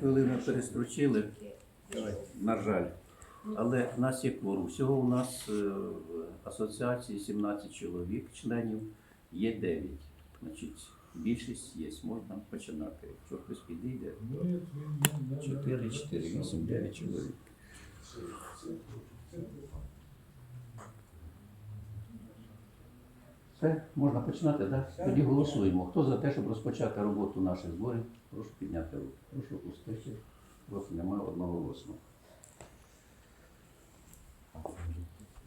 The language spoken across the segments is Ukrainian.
хвилин ми перестрочили, на жаль. Але в нас є кворум. Всього у нас е, в асоціації 17 чоловік, членів, є 9. Значить, більшість є, можна починати. Якщо хтось підійде, то 4, 4, 8, 9 чоловік. Все, можна починати, так? Тоді голосуємо. Хто за те, щоб розпочати роботу наших зборів, прошу підняти руку. Прошу пустити. Просто немає одного голосу.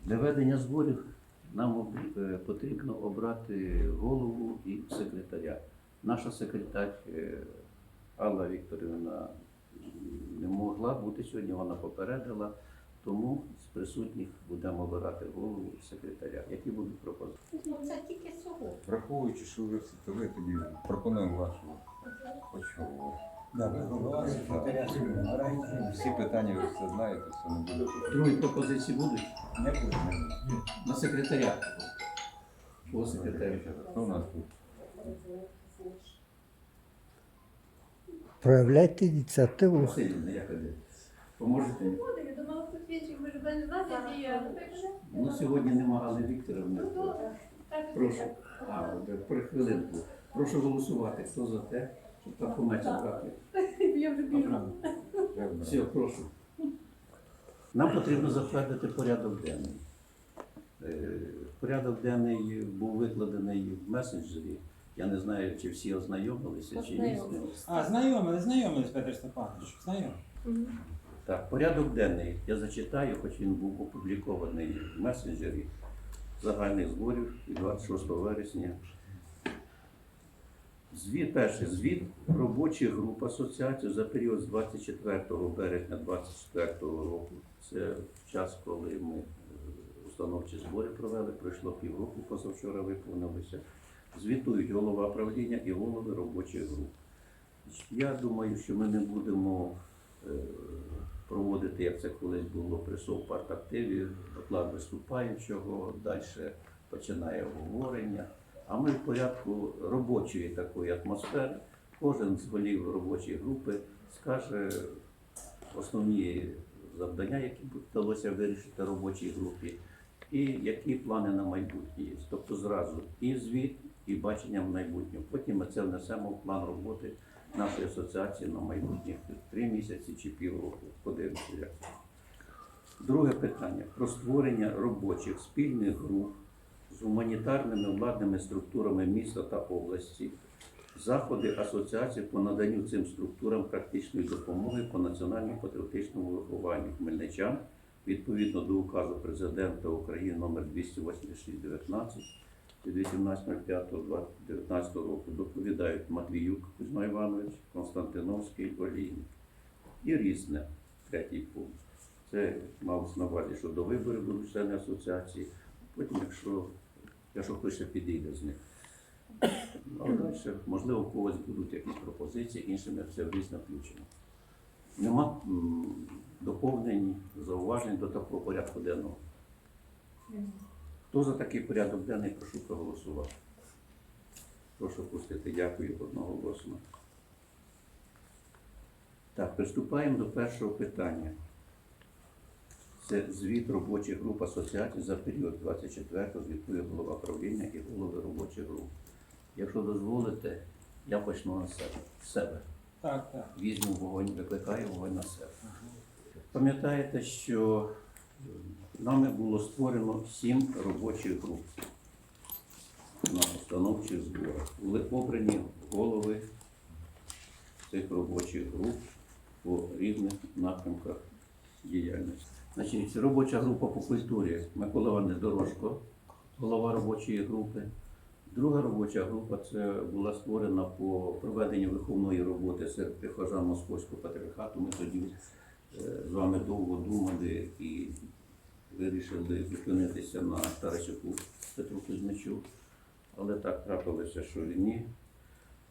Для ведення зборів нам е, потрібно обрати голову і секретаря. Наша секретар е, Алла Вікторівна не могла бути сьогодні, вона попередила, тому з присутніх будемо обирати голову і секретаря. Які будуть пропозиції? Ну, це тільки цього. Враховуючи, що ви всі, ви тоді пропонуємо вашого очолу. Всі питання ви все знаєте, все не буде. Другі пропозиції будуть Не буде. на секретаря. Хто у нас тут? Проявляйте ініціативу. Як іде? Поможете? Буде, я думала, нас діяли. Ну, сьогодні нема Галини Вікторівни. Ну, добре. Так, Прошу. А, про хвилинку. Прошу голосувати. Хто за те, щоб там пометі брати? Я вже біжу. Все, прошу. Нам потрібно затвердити порядок денний. Е, Порядок денний був викладений в месенджері. Я не знаю, чи всі ознайомилися, чи ні. з ним. А, знайомились, знайомились, Петр Степанович, знайомі. Так, порядок денний. Я зачитаю, хоч він був опублікований в месенджері загальних зборів від 26 вересня. Звіт, перший звіт робочих груп асоціації за період з 24 березня 2024 року. Це час, коли ми е, установчі збори провели, пройшло півроку, позавчора виповнилося. Звітують голова правління і голови робочих груп. Я думаю, що ми не будемо е, проводити, як це колись було при совпартактиві, доклад виступаючого, далі починає обговорення. А ми в порядку робочої такої атмосфери, кожен з голів робочої групи скаже основні завдання, які вдалося вирішити робочій групі, і які плани на майбутнє є. Тобто зразу і звіт, і бачення в майбутньому. Потім ми це внесемо в план роботи нашої асоціації на майбутніх три місяці чи півроку. Подивимося. як. Друге питання про створення робочих спільних груп з гуманітарними владними структурами міста та області, заходи асоціації по наданню цим структурам практичної допомоги по національно-патріотичному вихованню хмельничан відповідно до указу президента України номер 286-19 від 18.05.2019 року доповідають Матвіюк Кузьма Іванович, Константиновський, Олійник. І різне, третій пункт. Це малось на увазі, що до виборів будуть члени асоціації. Потім, якщо, якщо хтось ще підійде з них. Ну, а далі, можливо, у когось будуть якісь пропозиції, іншими це різне включено. Нема доповнень, зауважень до такого порядку денного. Хто за такий порядок денний, прошу проголосувати. Прошу пустити. Дякую одноголосно. Так, приступаємо до першого питання. Це звіт робочих груп асоціації за період 24-го звітує голова правління і голови робочих груп. Якщо дозволите, я почну на себе. Себе. Так, так. Візьму вогонь, викликаю вогонь на себе. Пам'ятаєте, що е, нами було створено сім робочих груп на установчих зборах. Були обрані голови цих робочих груп по різних напрямках діяльності. Значить, робоча група по культурі Микола Іванович Дорожко, голова робочої групи. Друга робоча група це була створена по проведенню виховної роботи серед прихожан Московського патріархату. Ми тоді е, з вами довго думали і вирішили зупинитися на Тарасюку Петру Кузьмичу. Але так трапилося, що ні.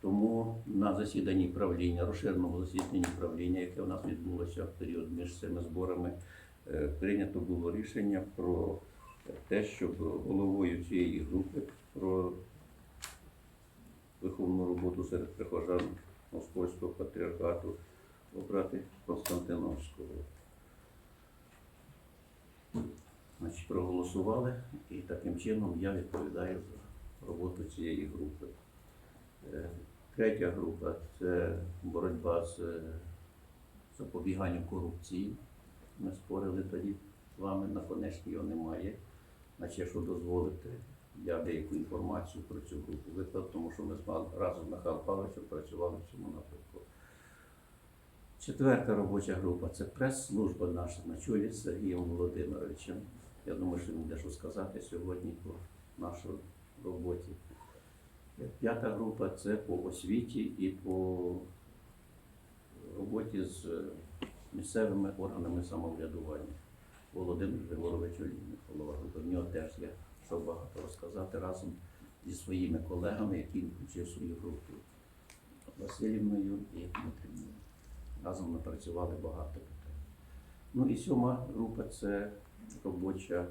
Тому на засіданні правління, розширеному засіданні правління, яке у нас відбулося в період між цими зборами, е, прийнято було рішення про те, щоб головою цієї групи про виховну роботу серед прихожан Московського патріархату обрати Константиновського. Значить, проголосували і таким чином я відповідаю за роботу цієї групи. Е, Третя група це боротьба з е, запобіганням корупції. Ми спорили тоді з вами, наконець його немає. Значить, якщо дозволите, я деяку інформацію про цю групу виклав, тому що ми з разом з Михайлом Павловичем працювали в цьому напрямку. Четверта робоча група це прес-служба наша на чолі з Сергієм Володимировичем. Я думаю, що він буде що сказати сьогодні по нашій роботі. П'ята група це по освіті і по роботі з місцевими органами самоврядування. Володимир Григорович Олійник, голова групи. В нього теж є що багато розказати разом зі своїми колегами, які включив свою групу Васильівною і Дмитрівною. Разом ми працювали багато питань. Ну і сьома група це робоча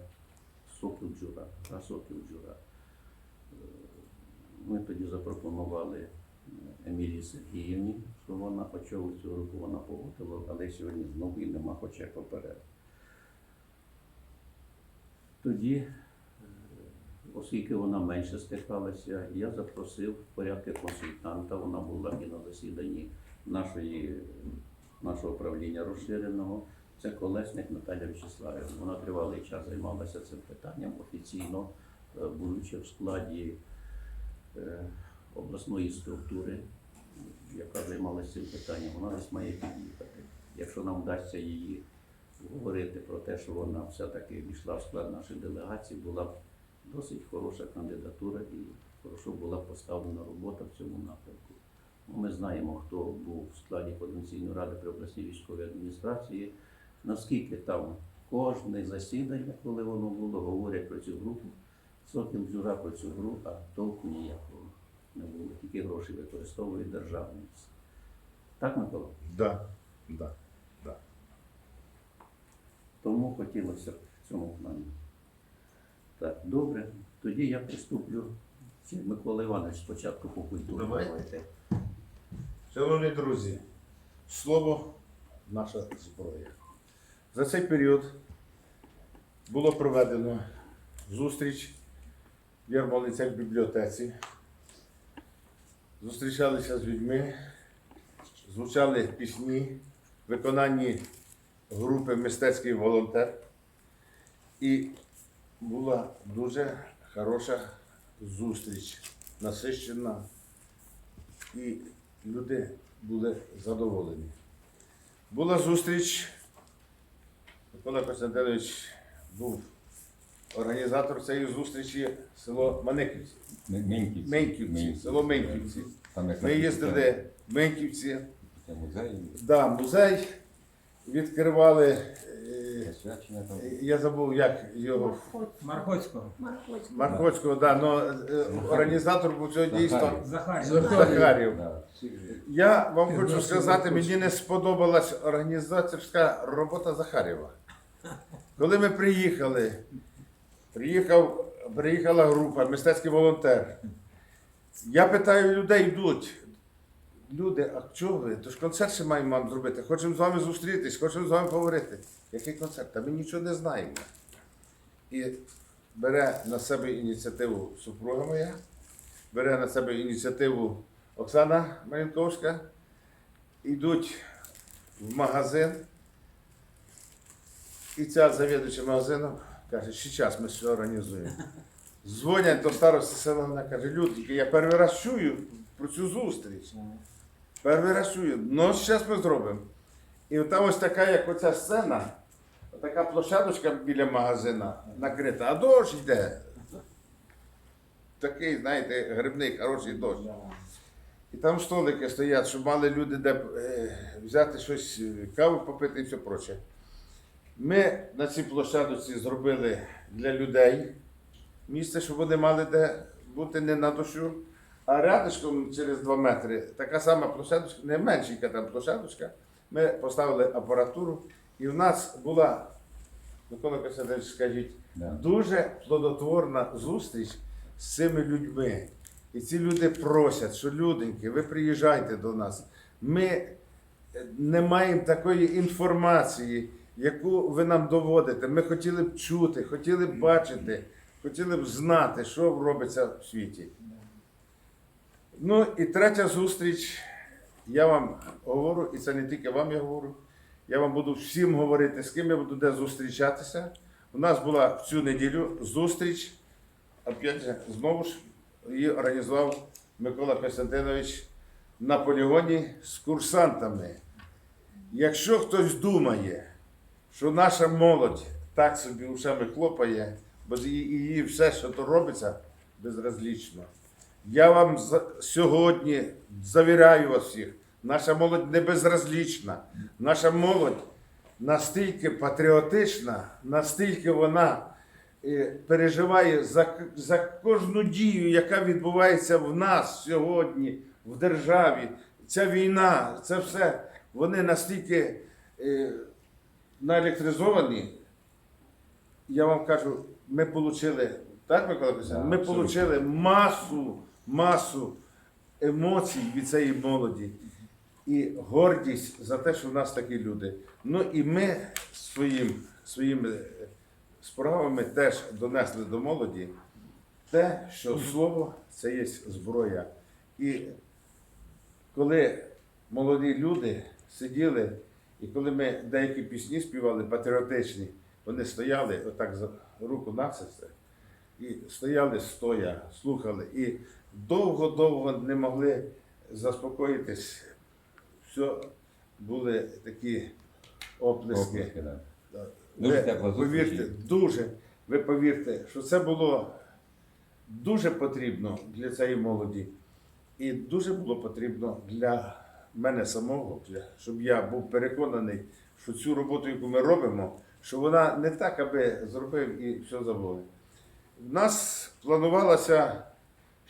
сокіл джура, гра сокіл джура. Е, Ми тоді запропонували е, Емілії Сергіївні, що вона очолила цю групу, вона погодила, але сьогодні знову і нема хоча поперед. Тоді, е, оскільки вона менше стикалася, я запросив в порядку консультанта, вона була і на засіданні нашої, нашого правління розширеного. Це колесник Наталя Вячеславівна. Вона тривалий час займалася цим питанням офіційно, е, будучи в складі е, обласної структури, яка займалася цим питанням, вона десь має під'їхати. Якщо нам вдасться її говорити про те, що вона все-таки війшла в склад нашої делегації, була б досить хороша кандидатура і хорошо була поставлена робота в цьому напрямку. Ми знаємо, хто був в складі Координаційної ради при обласній військовій адміністрації, наскільки там кожне засідання, коли воно було, говорять про цю групу, сокіл джура про цю групу, а толку ніякого не було. Тільки гроші використовують державниці. Так, Микола? Да, да. Тому хотілося б в цьому плані. Так, добре. Тоді я приступлю. Микола Іванович спочатку по культурі. Давайте. Шановні друзі, слово наша зброя. За цей період було проведено зустріч в Ярмолинцях в бібліотеці. Зустрічалися з людьми, звучали пісні, виконанні групи Мистецький волонтер. І була дуже хороша зустріч, насищена і люди були задоволені. Була зустріч, Микола Костянтинович був організатор цієї зустрічі село Маниківці. Меньківці. Меньківці, село Меньківці. Ми їздили в Меньківці, музей, да, музей відкривали. е. Я забув, як його Мархоцького. Маркоцького, да, но е, організатор був цього дійства. Захарів. Є. Я вам хочу сказати, мені не сподобалась організаторська робота Захарєва. Коли ми приїхали, приїхав, приїхала група, мистецький волонтер. Я питаю людей, йдуть. Люди, а чого ви? Тож концерт ще маємо вам зробити. Хочемо з вами зустрітись, хочемо з вами поговорити. Який концерт? Та ми нічого не знаємо. І бере на себе ініціативу супруга моя, бере на себе ініціативу Оксана Марінковська, йдуть в магазин. І ця завідувача магазину каже, ще час ми все організуємо. Дзвонять до старости села, вона каже, Людки, я перший раз чую про цю зустріч. Раз чую. Ну, зараз ми зробимо. І там ось така, як оця сцена, така площадочка біля магазина накрита, а дощ йде. Такий, знаєте, грибний, хороший дощ. І там столики стоять, щоб мали люди де е, взяти щось, е, каву попити і все проче. Ми на цій площадці зробили для людей місце, щоб вони мали де бути не на дощу. А рядышком через 2 метри така сама площадочка, не меншенька там площадочка. Ми поставили апаратуру, і в нас була, Микола Костянтинович, скажіть, Да. дуже плодотворна зустріч з цими людьми. І ці люди просять, що люденьки, ви приїжджайте до нас. Ми не маємо такої інформації, яку ви нам доводите. Ми хотіли б чути, хотіли б бачити, хотіли б знати, що робиться в світі. Ну і третя зустріч. Я вам говорю, і це не тільки вам я говорю. Я вам буду всім говорити, з ким я буду де зустрічатися. У нас була в цю неділю зустріч, опять же, знову ж її організував Микола Костянтинович на полігоні з курсантами. Якщо хтось думає, що наша молодь так собі ушами хлопає, бо її, все, що то робиться, безразлічно. Я вам сьогодні завіряю вас всіх, наша молодь не безразлічна. Наша молодь настільки патріотична, настільки вона е, переживає за, за кожну дію, яка відбувається в нас сьогодні, в державі. Ця війна, це все, вони настільки е, наелектризовані. Я вам кажу, ми отримали, так, Микола Костянович? Ми отримали масу, масу емоцій від цієї молоді і гордість за те, що в нас такі люди. Ну і ми своїм, своїми е, справами теж донесли до молоді те, що слово це є зброя. І коли молоді люди сиділи, і коли ми деякі пісні співали патріотичні, вони стояли отак за руку на серце і стояли стоя, слухали. І довго-довго не могли заспокоїтись. Все були такі оплески. Оплески, да. Дуже Ви повірте, дуже, ви повірте, що це було дуже потрібно для цієї молоді. І дуже було потрібно для мене самого, для, щоб я був переконаний, що цю роботу, яку ми робимо, що вона не так, аби зробив і все забули. У нас планувалася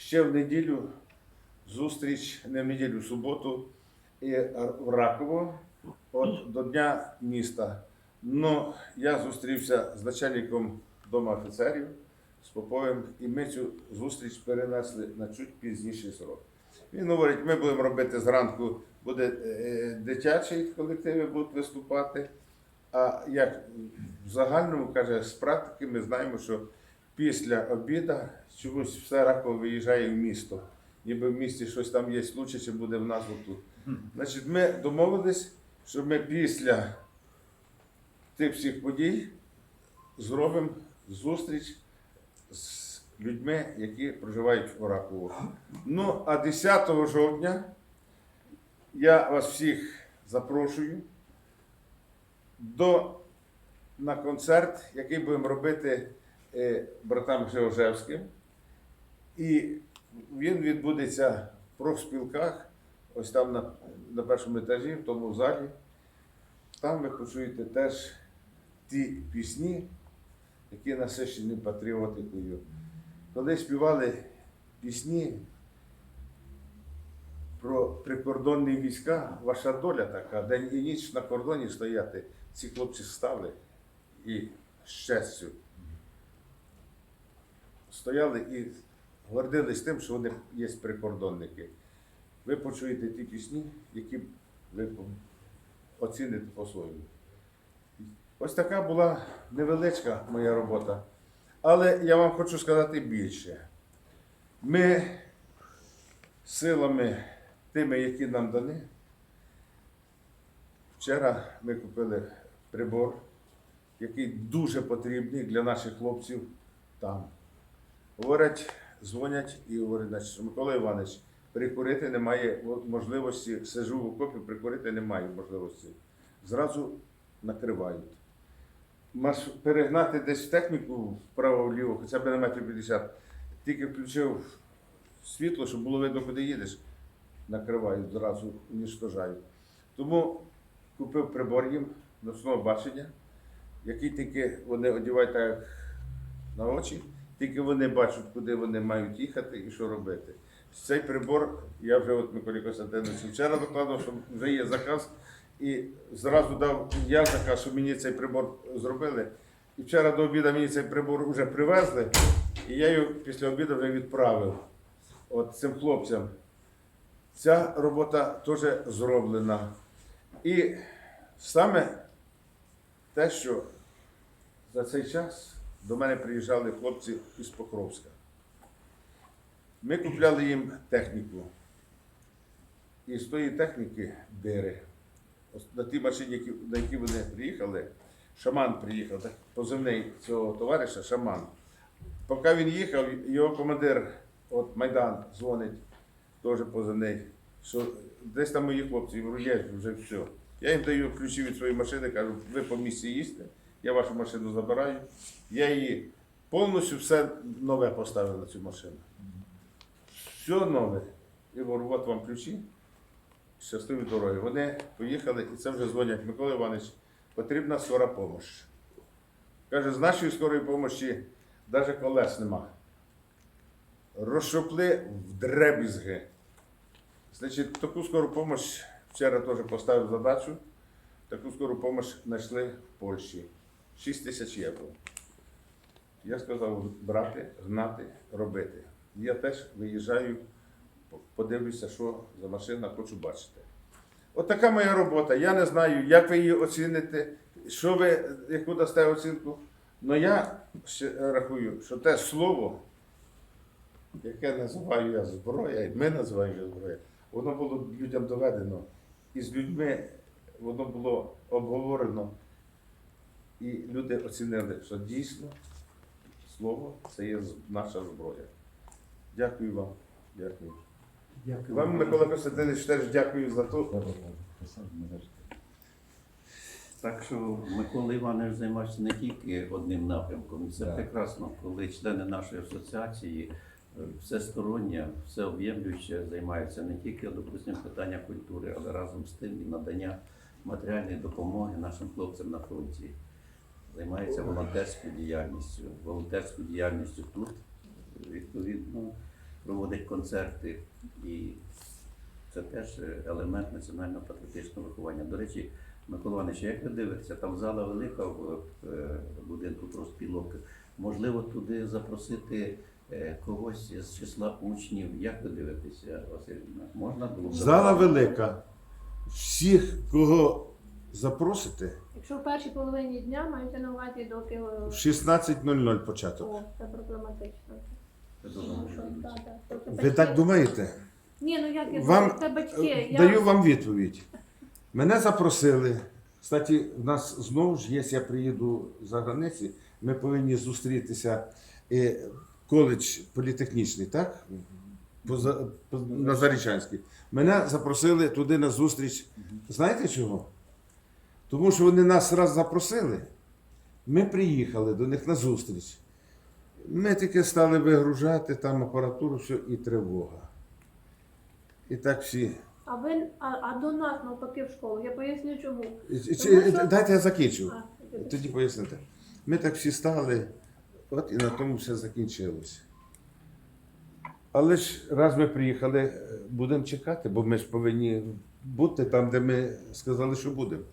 ще в неділю зустріч, не в неділю, в суботу, і в Раково от, до Дня міста. Ну, я зустрівся з начальником Дому офіцерів, з Поповим, і ми цю зустріч перенесли на чуть пізніший срок. Він говорить, ми будемо робити зранку, буде е, дитячий колективи будуть виступати. А як в загальному каже, з практики ми знаємо, що після обіду чомусь все раково виїжджає в місто. Ніби в місті щось там є лучше, чим буде в нас тут. Значить, ми домовились, що ми після тих всіх подій зробимо зустріч з людьми, які проживають в Ракову. Ну, а 10 жовтня я вас всіх запрошую до, на концерт, який будемо робити братам Георжевським. І він відбудеться в профспілках, ось там на, на першому етажі, в тому залі. Там ви почуєте теж ті пісні, які насичені патріотикою. Коли співали пісні про прикордонні війська, ваша доля така, день і ніч на кордоні стояти, ці хлопці стали і з стояли і гордились тим, що вони є прикордонники. Ви почуєте ті пісні, які ви оціните по-своєму. Ось така була невеличка моя робота. Але я вам хочу сказати більше. Ми силами тими, які нам дані, вчора ми купили прибор, який дуже потрібний для наших хлопців там. Говорять, дзвонять і говорять, значить, Микола Іванович, прикурити немає можливості, сижу в окопі, прикурити немає можливості. Зразу накривають. Маш перегнати десь техніку вправо-вліво, хоча б на метрів 50, тільки включив світло, щоб було видно, куди їдеш, накривають, зразу уніштожають. Тому купив прибор їм ночного бачення, який тільки вони одягають так на очі, тільки вони бачать, куди вони мають їхати і що робити. Цей прибор я вже от Миколі Костянтиновичу вчора докладав, що вже є заказ, і зразу дав я заказ, що мені цей прибор зробили. І вчора до обіду мені цей прибор вже привезли, і я його після обіду вже відправив от цим хлопцям. Ця робота теж зроблена. І саме те, що за цей час до мене приїжджали хлопці із Покровська. Ми купляли їм техніку. І з тої техніки дири. На тій машині, на якій вони приїхали, шаман приїхав, так, позивний цього товариша шаман. Поки він їхав, його командир, от Майдан, дзвонить, теж позивний, що десь там мої хлопці, є вже все. Я їм даю ключі від своєї машини, кажу, ви по місці їсте, я вашу машину забираю. Я її повністю все нове поставив на цю машину. Все нове. І говорю, от вам ключі. Щасливі дороги. Вони поїхали і це вже дзвонять. Микола Іванович, потрібна скора допомога. Каже, з нашої скорої допомоги навіть колес нема. Розшопли в дребізги. Значить, таку скору допомогу вчора теж поставив задачу. Таку скору допомогу знайшли в Польщі. 6 тисяч євро. Я сказав брати, гнати, робити. Я теж виїжджаю, подивлюся, що за машина хочу бачити. От така моя робота. Я не знаю, як ви її оціните, що ви, яку дасте оцінку. Але я рахую, що те слово, яке називаю я зброя, і ми називаємо зброя, воно було людям доведено. І з людьми воно було обговорено. І люди оцінили, що дійсно слово це є наша зброя. Дякую вам. Дякую. Дякую. Вам, Микола Костянтинович, теж дякую за то. Так що Микола Іванович займається не тільки одним напрямком, і це Да. прекрасно, коли члени нашої асоціації е, всесторонньо, всеоб'ємлююче займаються не тільки, допустимо, питання культури, але разом з тим і надання матеріальної допомоги нашим хлопцям на фронті. Займається волонтерською діяльністю. Волонтерською діяльністю тут, відповідно, проводить концерти і це теж елемент національного патріотичного виховання. До речі, Микола Іванович, як ви дивитеся, там зала велика в е, будинку профспілок. Можливо, туди запросити е, когось з числа учнів. Як ви дивитеся, Василь? Можна було б Зала велика. Всіх, кого запросите, Якщо в першій половині дня маєте на увазі, доки в 16.00 початок. О, це проблематично. Тому що, да, да, тобто Ви батьки- так думаєте? Ні, ну як я Вам це батьки. Е, Я... Даю вам відповідь. Мене запросили. Кстати, в нас знову ж є, я приїду за границі, ми повинні зустрітися. Е, Коледж політехнічний, так? Поза- по- На Зарічанській. Мене запросили туди на зустріч. Знаєте чого? Тому що вони нас раз запросили, ми приїхали до них на зустріч. Ми тільки стали вигружати там апаратуру, все, і тривога. І так всі. А ви а, а до нас навпаки в школу. Я поясню чому. Чи- Тому що- Дайте я закінчу. А, Тоді поясните. Ми так всі стали, от і на тому все закінчилось. Але ж раз ми приїхали, е, будемо чекати, бо ми ж повинні бути там, де ми сказали, що будемо.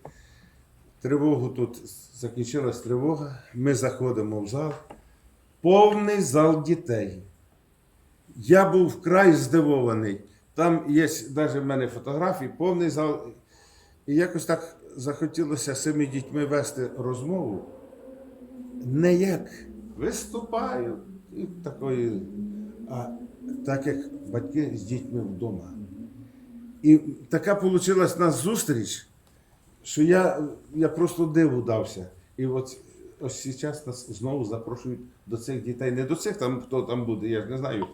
Тривогу тут закінчилась тривога. Ми заходимо в зал. Повний зал дітей. Я був вкрай здивований. Там є навіть в мене фотографії, повний зал. І якось так захотілося з цими дітьми вести розмову. Не як виступаю і такої, а так як батьки з дітьми вдома. І така вийшла нас зустріч, що я, я просто диву дався. І от ось зараз нас знову запрошують до цих дітей. Не до цих там, хто там буде, я ж не знаю,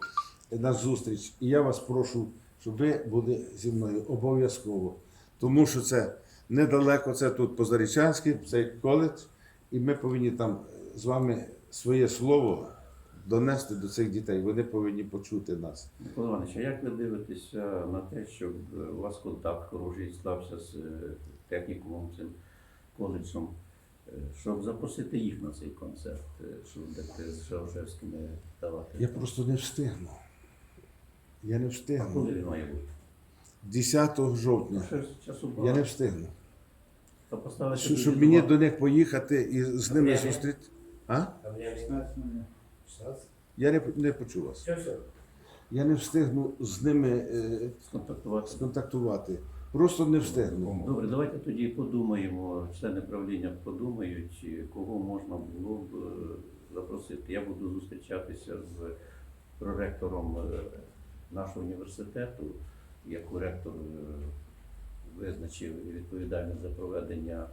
на зустріч. І я вас прошу, щоб ви були зі мною обов'язково. Тому що це недалеко, це тут Позарічанський, цей коледж, і ми повинні там з вами своє слово донести до цих дітей. Вони повинні почути нас. Микола Іванович, а як ви дивитеся на те, щоб у вас контакт хороший стався з технікумом, цим коледжем, е, щоб запросити їх на цей концерт, е, щоб з Шаушевськими давати? Я просто не встигну. Я не А встигну. коли він має бути? 10 жовтня. Часу Я не встигну. Поставити Щоб, щоб мені до них поїхати і з ними зустріти. А? Я не, не почув вас. Я не встигну з ними е, сконтактувати. Просто не встигли. Добре, давайте тоді подумаємо, члени правління подумають, кого можна було б е, запросити. Я буду зустрічатися з проректором е, нашого університету, як ректор е, визначив і відповідальний за проведення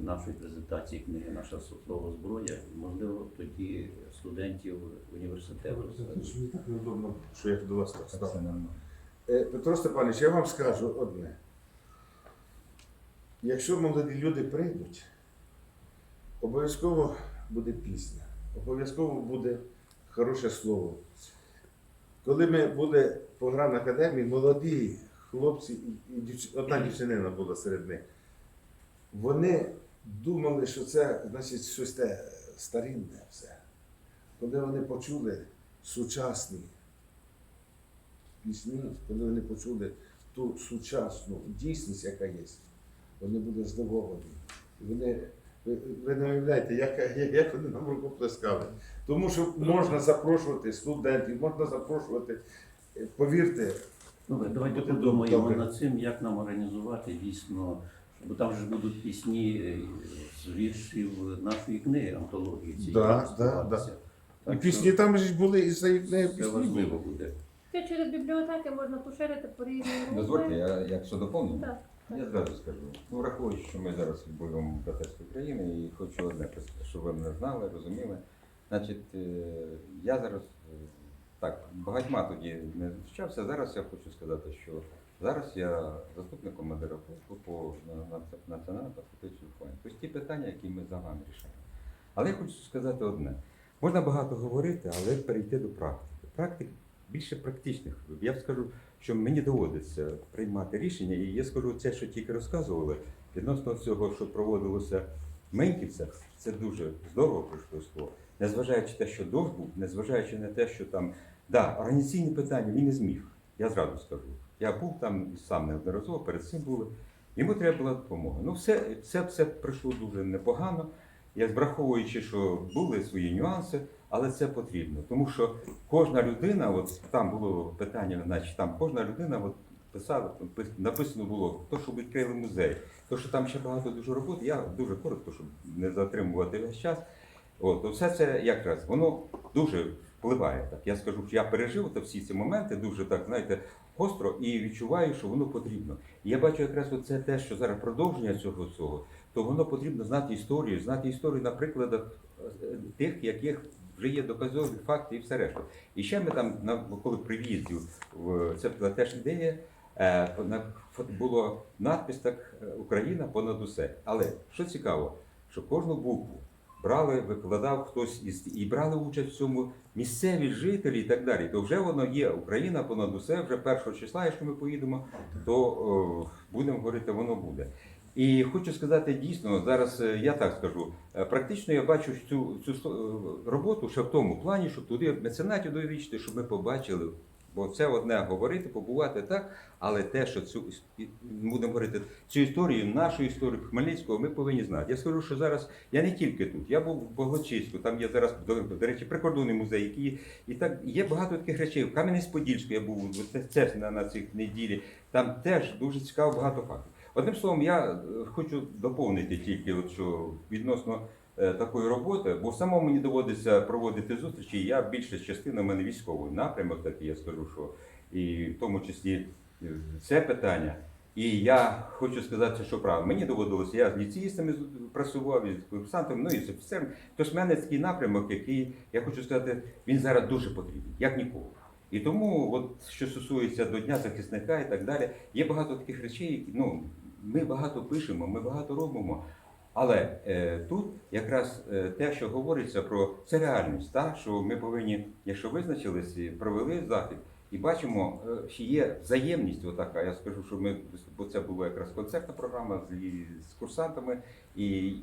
нашої презентації книги Наша слово зброя. Можливо, тоді студентів університету. Мені так неудобно, що я до вас так став. Е, Петро Степанович, я вам скажу одне. Якщо молоді люди прийдуть, обов'язково буде пісня, обов'язково буде хороше слово. Коли ми були в програмній академії, молоді хлопці і, одна дівчинина була серед них, вони думали, що це значить щось те старинне все. Коли вони почули сучасні пісні, коли вони почули ту сучасну дійсність, яка є, вони були здивовані. Вони, ви, ви не уявляєте, як, як, вони нам рукоплескали. Тому що можна запрошувати студентів, можна запрошувати, е, повірте, Добре, давайте подумаємо над цим, як нам організувати дійсно, бо там же будуть пісні е, з віршів нашої книги антології. цієї Да, користуватися. і пісні там ж були і за їх Це важливо буде. Це через бібліотеки можна поширити по різні Дозвольте, я якщо доповню. Так. Я зразу скажу. Ну, враховуючи, що ми зараз будемо в Братерській Україні, і хочу одне, щоб ви мене знали, розуміли. Значить, е, я зараз е, так, багатьма тоді не зустрічався. Зараз я хочу сказати, що зараз я заступник командира полку по на- на- національному патріотичному фонді. Тобто ті питання, які ми за вами рішаємо. Але я хочу сказати одне. Можна багато говорити, але перейти до практики. Практик більше практичних. Я скажу, що мені доводиться приймати рішення, і я скажу це, що тільки розказували, відносно цього, що проводилося в Меньківцях, це дуже здорово пройшло. Незважаючи те, що дощ був, незважаючи на те, що там, да, організаційні питання він не зміг. Я зразу скажу. Я був там сам неодноразово, перед цим були. Йому треба була допомога. Ну, все, все, все пройшло дуже непогано. Я враховуючи, що були свої нюанси, але це потрібно. Тому що кожна людина, от там було питання, значить, там кожна людина от, писала, пис- написано було, то, що відкрили музей, то, що там ще багато дуже роботи, я дуже коротко, щоб не затримувати весь час. От, то все це якраз воно дуже впливає. Так. Я скажу, що я пережив та всі ці моменти дуже так, знаєте, гостро і відчуваю, що воно потрібно. І я бачу якраз це те, що зараз продовження цього всього, то воно потрібно знати історію, знати історію на прикладах е, тих, яких вже є доказові факти і все решта. І ще ми там, на, коли при в'їзді в це була теж ідея, е, на, було надпис так е, Україна понад усе. Але що цікаво, що кожну букву брали, викладав хтось із і брали участь в цьому місцеві жителі і так далі. То вже воно є Україна понад усе, вже першого числа, якщо ми поїдемо, то о, будемо говорити, воно буде. І хочу сказати дійсно, зараз е, я так скажу, е, практично я бачу цю, цю е, роботу ще в тому плані, щоб туди меценатів довічити, щоб ми побачили. Бо це одне говорити, побувати так, але те, що цю будемо говорити цю історію, нашу історію Хмельницького, ми повинні знати. Я скажу, що зараз я не тільки тут, я був в Богочиську, там є зараз, до, до речі, прикордонний музей, який і так є багато таких речей. В Кам'янець-Подільську я був це, це на, на цих неділі. Там теж дуже цікаво багато фактів. Одним словом, я е, хочу доповнити тільки, от, що відносно е, такої роботи, бо самому мені доводиться проводити зустрічі. Я більша частина в мене військовий напрямок, такий я скажу, що і в тому числі е, це питання. І я хочу сказати, що правда, мені доводилося, я з ліцеїстами працював, і з курсантами, ну і з офіцером. Тож в мене такий напрямок, який, я хочу сказати, він зараз дуже потрібен, як ніколи. І тому, от, що стосується до Дня захисника і так далі, є багато таких речей, які ну, ми багато пишемо, ми багато робимо. Але е, тут якраз е, те, що говориться про це реальність, та, що ми повинні, якщо визначились, провели захід, і бачимо, е, що є взаємність, отака. Я скажу, що ми бо це була якраз концертна програма з, з курсантами, і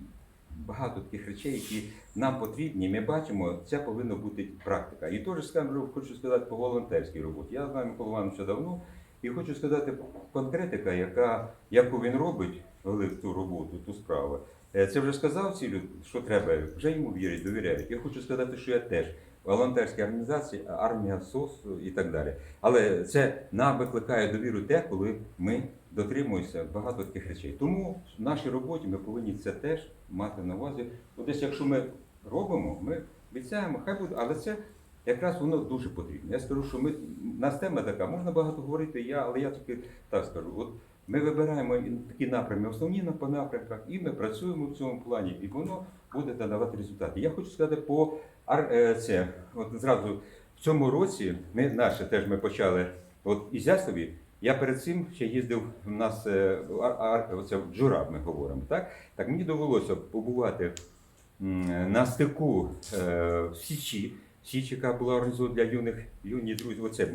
багато таких речей, які нам потрібні. Ми бачимо, це повинна бути практика. І теж скажу, хочу сказати по волонтерській роботі. Я знаю Микола Івановича давно, і хочу сказати конкретика, яка яку він робить, Глиб, ту роботу, ту справу. Е, Це вже сказав ці люди, що треба, вже йому вірять, довіряють. Я хочу сказати, що я теж волонтерські організації, армія СОС і так далі. Але це нам викликає довіру те, коли ми дотримуюся багато таких речей. Тому в нашій роботі ми повинні це теж мати на увазі. От десь якщо ми робимо, ми обіцяємо, хай буде, але це якраз воно дуже потрібно. Я скажу, що ми нас тема така, можна багато говорити, я, але я тільки так скажу. От ми вибираємо такі напрями, основні по напрямках, і ми працюємо в цьому плані, і воно буде давати результати. Я хочу сказати по е, це, от зразу в цьому році ми наше теж ми почали. От Ізяславі, я перед цим ще їздив в нас е, в ар, оце Джураб, ми говоримо. Так, так мені довелося побувати на стику е, в Січі. Січ, яка була організована для юних юні друзів. Оце